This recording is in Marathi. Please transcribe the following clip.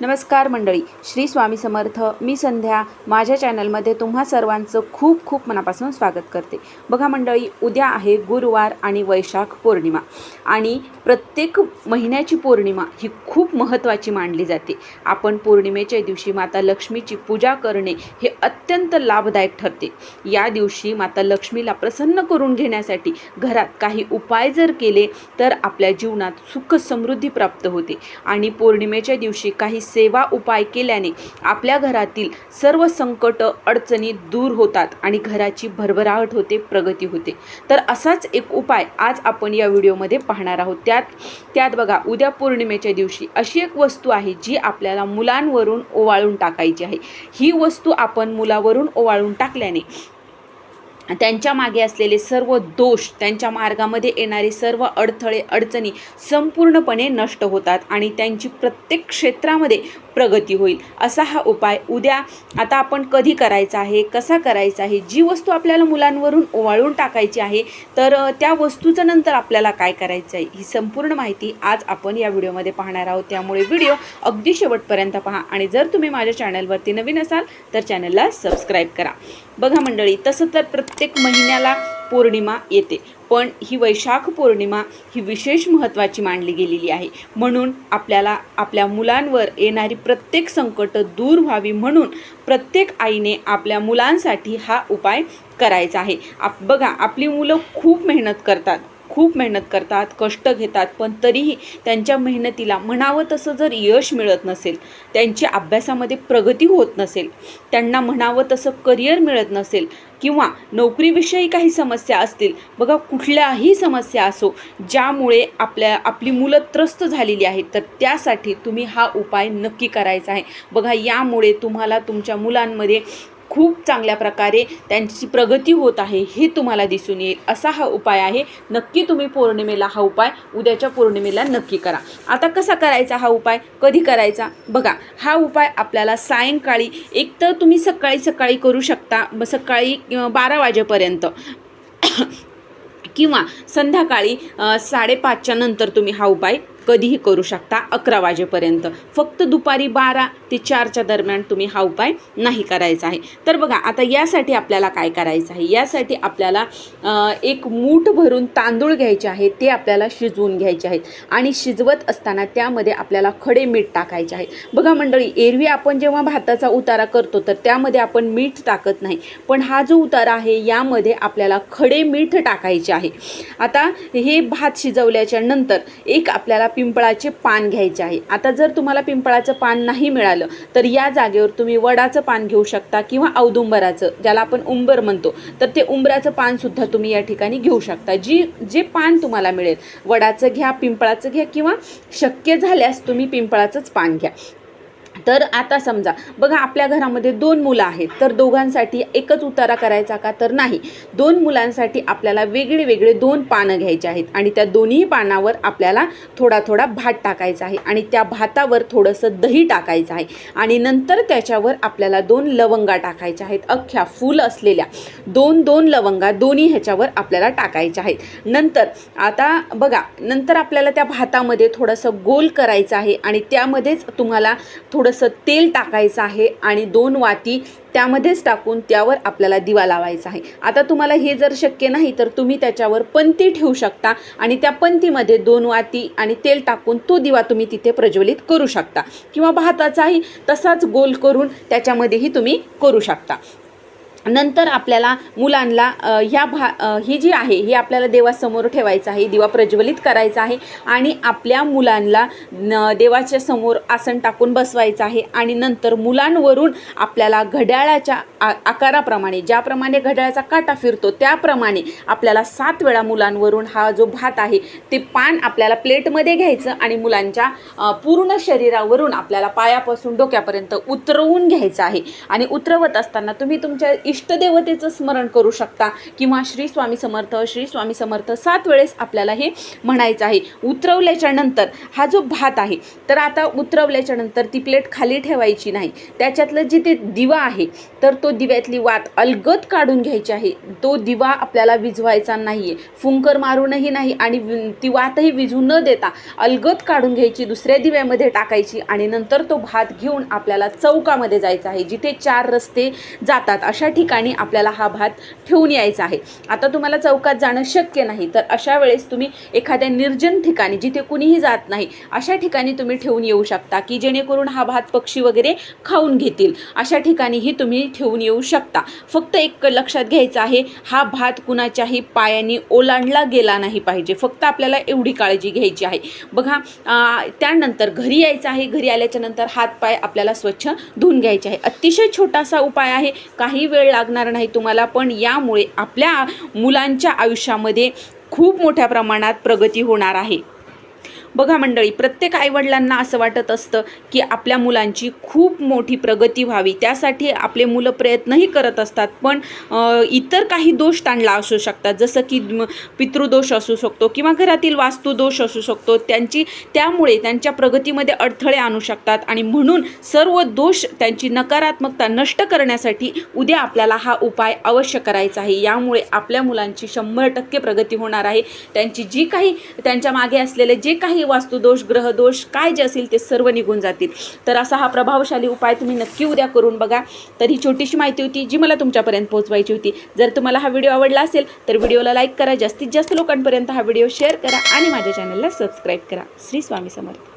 नमस्कार मंडळी श्री स्वामी समर्थ. मी संध्या. माझ्या चॅनलमध्ये तुम्हा सर्वांचं खूप खूप मनापासून स्वागत करते. बघा मंडळी उद्या आहे गुरुवार आणि वैशाख पौर्णिमा आणि प्रत्येक महिन्याची पौर्णिमा ही खूप महत्त्वाची मानली जाते. आपण पौर्णिमेच्या दिवशी माता लक्ष्मीची पूजा करणे हे अत्यंत लाभदायक ठरते. या दिवशी माता लक्ष्मीला प्रसन्न करून घेण्यासाठी घरात काही उपाय जर केले तर आपल्या जीवनात सुख समृद्धी प्राप्त होते आणि पौर्णिमेच्या दिवशी काही सेवा उपाय केल्याने आपल्या घरातील सर्व संकट अडचणी दूर होतात आणि घराची भरभराहट होते प्रगती होते. तर असाच एक उपाय आज आपण या व्हिडिओमध्ये पाहणार आहोत. त्यात त्यात बघा उद्या पौर्णिमेच्या दिवशी अशी एक वस्तू आहे जी आपल्याला मुलांवरून ओवाळून टाकायची आहे. ही वस्तू आपण मुलावरून ओवाळून टाकल्याने त्यांच्या मागे असलेले सर्व दोष त्यांच्या मार्गामध्ये येणारे सर्व अडथळे अडचणी संपूर्णपणे नष्ट होतात आणि त्यांची प्रत्येक क्षेत्रामध्ये प्रगती होईल. असा हा उपाय उद्या आता आपण कधी करायचा आहे कसा करायचा आहे जी वस्तू आपल्याला मुलांवरून ओवाळून टाकायची आहे तर त्या वस्तूचं नंतर आपल्याला काय करायचं आहे ही संपूर्ण माहिती आज आपण या व्हिडिओमध्ये पाहणार आहोत. त्यामुळे व्हिडिओ अगदी शेवटपर्यंत पहा आणि जर तुम्ही माझ्या चॅनलवरती नवीन असाल तर चॅनलला सबस्क्राईब करा. बघा मंडळी तसं तर प्रत्येक महिन्याला पौर्णिमा येते. पण ही वैशाख पौर्णिमा ही विशेष महत्त्वाची मानली गेलेली आहे. म्हणून आपल्याला आपल्या मुलांवर येणारी प्रत्येक संकट दूर व्हावी म्हणून प्रत्येक आईने आपल्या मुलांसाठी हा उपाय करायचा आहे. आप बघा आपली मुलं खूप मेहनत करतात. खूप मेहनत करतात कष्ट घेतात पण तरीही त्यांच्या मेहनतीला म्हणावं तसं जर यश मिळत नसेल त्यांची अभ्यासामध्ये प्रगती होत नसेल त्यांना म्हणावं तसं करिअर मिळत नसेल किंवा नोकरीविषयी काही समस्या असतील बघा कुठल्याही समस्या असो ज्यामुळे आपल्या आपली मुलं त्रस्त झालेली आहेत तर त्यासाठी तुम्ही हा उपाय नक्की करायचा आहे. बघा यामुळे तुम्हाला तुमच्या मुलांमध्ये खूप चांगल्या प्रकारे त्यांची प्रगती होत आहे हे तुम्हाला दिसून येईल. असा हा उपाय आहे. नक्की तुम्ही पौर्णिमेला हा उपाय उद्याच्या पौर्णिमेला नक्की करा. आता कसा करायचा हा उपाय? कधी करायचा? बघा हा उपाय आपल्याला सायंकाळी एक तर तुम्ही सकाळी सकाळी करू शकता. सकाळी बारा वाजेपर्यंत. किंवा संध्याकाळी साडेपाचच्या नंतर तुम्ही हा उपाय कधीही करू शकता अकरा वाजेपर्यंत. फक्त दुपारी बारा ते चारच्या दरम्यान तुम्ही हा उपाय नाही करायचा आहे. तर बघा आता यासाठी आपल्याला काय करायचं आहे? यासाठी आपल्याला एक मूठ भरून तांदूळ घ्यायचे आहे ते आपल्याला शिजवून घ्यायचे आहेत. आणि शिजवत असताना त्यामध्ये आपल्याला खडे मीठ टाकायचे आहे. बघा मंडळी एरवी आपण जेव्हा भाताचा उतारा करतो तर त्यामध्ये आपण मीठ टाकत नाही. पण हा जो उतारा आहे यामध्ये आपल्याला खडे मीठ टाकायचे आहे. आता हे भात शिजवल्याच्या नंतर एक आपल्याला पिंपळाचे पान घ्यायचे आहे. आता जर तुम्हाला पिंपळाचं पान नाही मिळालं तर या जागेवर तुम्ही वडाचं पान घेऊ शकता किंवा औदुंबराचं ज्याला आपण उंबर म्हणतो. तर ते उंबराचं पानसुद्धा तुम्ही या ठिकाणी घेऊ शकता. जी जे पान तुम्हाला मिळेल वडाचं घ्या पिंपळाचं घ्या किंवा शक्य झाल्यास तुम्ही पिंपळाचंच पान घ्या. तर आता समजा बघा आपल्या घरामध्ये दोन मुलं आहेत तर दोघांसाठी एकच उतारा करायचा का? तर नाही. दोन मुलांसाठी आपल्याला वेगळे वेगळे दोन पानं घ्यायचे आहेत आणि त्या दोन्ही पानावर आपल्याला थोडा थोडा भात टाकायचा आहे आणि त्या भातावर थोडंसं दही टाकायचं आहे आणि नंतर त्याच्यावर आपल्याला दोन लवंगा टाकायच्या आहेत. अख्ख्या फूल असलेल्या दोन दोन लवंगा दोन्ही ह्याच्यावर आपल्याला टाकायच्या आहेत. नंतर आता बघा नंतर आपल्याला त्या भातामध्ये थोडंसं गोल करायचं आहे आणि त्यामध्येच तुम्हाला थोडं थोडंसं तेल टाकायचं आहे आणि दोन वाती त्यामध्येच टाकून त्यावर आपल्याला दिवा लावायचा आहे. आता तुम्हाला हे जर शक्य नाही तर तुम्ही त्याच्यावर पंती ठेवू शकता आणि त्या पंतीमध्ये दोन वाती आणि तेल टाकून तो दिवा तुम्ही तिथे प्रज्वलित करू शकता. किंवा भाताचाही तसाच गोल करून त्याच्यामध्येही तुम्ही करू शकता. नंतर आपल्याला मुलांना ह्या भा ही जी आहे ही आपल्याला देवासमोर ठेवायचं आहे दिवा प्रज्वलित करायचा आहे आणि आपल्या मुलांना न देवाच्या समोर आसन टाकून बसवायचं आहे आणि नंतर मुलांवरून आपल्याला घड्याळाच्या आ आकाराप्रमाणे ज्याप्रमाणे घड्याळाचा काटा फिरतो त्याप्रमाणे आपल्याला सात वेळा मुलांवरून हा जो भात आहे ते पान आपल्याला प्लेटमध्ये घ्यायचं आणि मुलांच्या पूर्ण शरीरावरून आपल्याला पायापासून डोक्यापर्यंत उतरवून घ्यायचं आहे. आणि उतरवत असताना तुम्ही तुमच्या इष्टदेवतेचं स्मरण करू शकता. किंवा श्री स्वामी समर्थ श्री स्वामी समर्थ सात वेळेस आपल्याला हे म्हणायचं आहे. उतरवल्याच्या नंतर हा जो भात आहे तर आता उतरवल्याच्या नंतर ती प्लेट खाली ठेवायची नाही. त्याच्यातलं जे ते दिवा आहे तर तो दिव्यातली वात अलगद काढून घ्यायची आहे. तो दिवा आपल्याला विझवायचा नाही आहे फुंकर मारूनही नाही आणि वि- ती वातही विझू न देता अलगद काढून घ्यायची दुसऱ्या दिव्यामध्ये टाकायची आणि नंतर तो भात घेऊन आपल्याला चौकामध्ये जायचा आहे जिथे चार रस्ते जातात. अशा ठिकाणी ठिकाणी आपल्याला हा भात ठेवून यायचा आहे. आता तुम्हाला चौकात जाणं शक्य नाही तर अशा वेळेस तुम्ही एखाद्या निर्जन ठिकाणी जिथे कुणीही जात नाही अशा ठिकाणी तुम्ही ठेवून येऊ शकता की जेणेकरून हा भात पक्षी वगैरे खाऊन घेतील. अशा ठिकाणीही तुम्ही ठेवून येऊ शकता. फक्त एक लक्षात घ्यायचं आहे हा भात कुणाच्याही पायाने ओलांडला गेला नाही पाहिजे. फक्त आपल्याला एवढी काळजी घ्यायची आहे. बघा त्यानंतर घरी यायचं आहे. घरी आल्याच्यानंतर हातपाय आपल्याला स्वच्छ धुवून घ्यायचे आहे. अतिशय छोटासा उपाय आहे. काही वेळ लागणार नाही तुम्हाला पण यामुळे आपल्या मुलांच्या आयुष्यामध्ये खूप मोठ्या प्रमाणात प्रगती होणार आहे. बघा मंडळी प्रत्येक आईवडिलांना असं वाटत असतं की आपल्या मुलांची खूप मोठी प्रगती व्हावी. त्यासाठी आपले मुलं प्रयत्नही करत असतात. पण इतर काही दोष ताणला असू शकतात. जसं की म, पितृदोष असू शकतो किंवा घरातील वास्तुदोष असू शकतो. त्यांची त्यामुळे त्यांच्या प्रगतीमध्ये अडथळे आणू शकतात आणि म्हणून सर्व दोष त्यांची नकारात्मकता नष्ट करण्यासाठी उद्या आपल्याला हा उपाय अवश्य करायचा आहे. यामुळे आपल्या मुलांची शंभर टक्के प्रगती होणार आहे. त्यांची जी काही त्यांच्या मागे असलेले जे काही वास्तुदोष ग्रहदोष काय जे असेल ते सर्व निघून जातील. तर असा हा प्रभावशाली उपाय तुम्ही नक्की उद्या करून बघा. तर ही छोटीशी माहिती होती जी मला तुमच्यापर्यंत पोहोचवायची होती. जर तुम्हाला हा व्हिडिओ आवडला असेल तर व्हिडिओला लाईक करा. जास्तीत जास्त लोकांपर्यंत हा व्हिडिओ शेअर करा आणि माझ्या चॅनलला सबस्क्राईब करा. श्री स्वामी समर्थ.